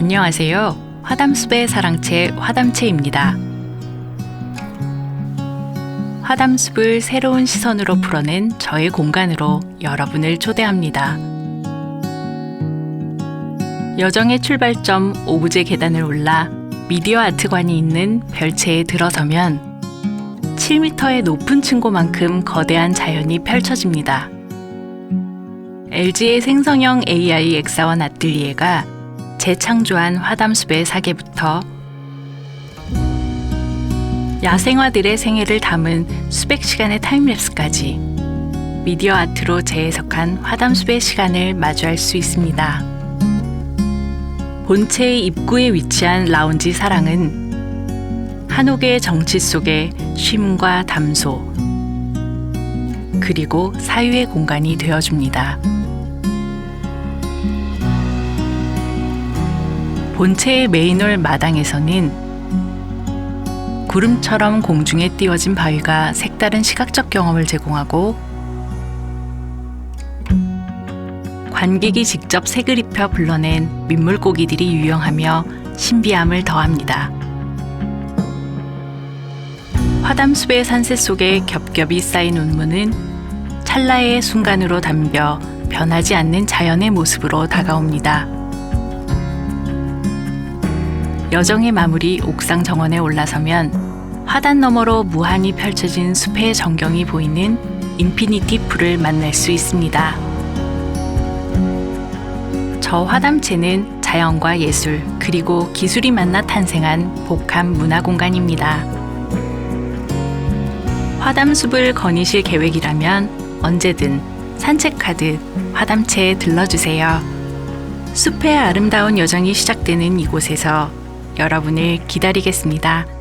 안녕하세요. 화담숲의 사랑채 화담채입니다. 화담숲을 새로운 시선으로 풀어낸 저의 공간으로 여러분을 초대합니다. 여정의 출발점 오브제 계단을 올라 미디어 아트관이 있는 별채에 들어서면 7m의 높은 층고만큼 거대한 자연이 펼쳐집니다. LG의 생성형 AI 엑사원 아틀리에가 재창조한 화담숲의 사계부터 야생화들의 생애를 담은 수백 시간의 타임랩스까지 미디어 아트로 재해석한 화담숲의 시간을 마주할 수 있습니다. 본체의 입구에 위치한 라운지 사랑은 한옥의 정치 속에 쉼과 담소 그리고 사유의 공간이 되어줍니다. 본체의 메인홀 마당에서는 구름처럼 공중에 띄워진 바위가 색다른 시각적 경험을 제공하고 관객이 직접 색을 입혀 불러낸 민물고기들이 유영하며 신비함을 더합니다. 화담숲의 산새 속에 겹겹이 쌓인 운무는 찰나의 순간으로 담벼 변하지 않는 자연의 모습으로 다가옵니다. 여정의 마무리 옥상 정원에 올라서면 화단 너머로 무한히 펼쳐진 숲의 전경이 보이는 인피니티 풀을 만날 수 있습니다. 저 화담채는 자연과 예술 그리고 기술이 만나 탄생한 복합 문화 공간입니다. 화담숲을 거니실 계획이라면 언제든 산책하듯 화담채에 들러주세요. 숲의 아름다운 여정이 시작되는 이곳에서 여러분을 기다리겠습니다.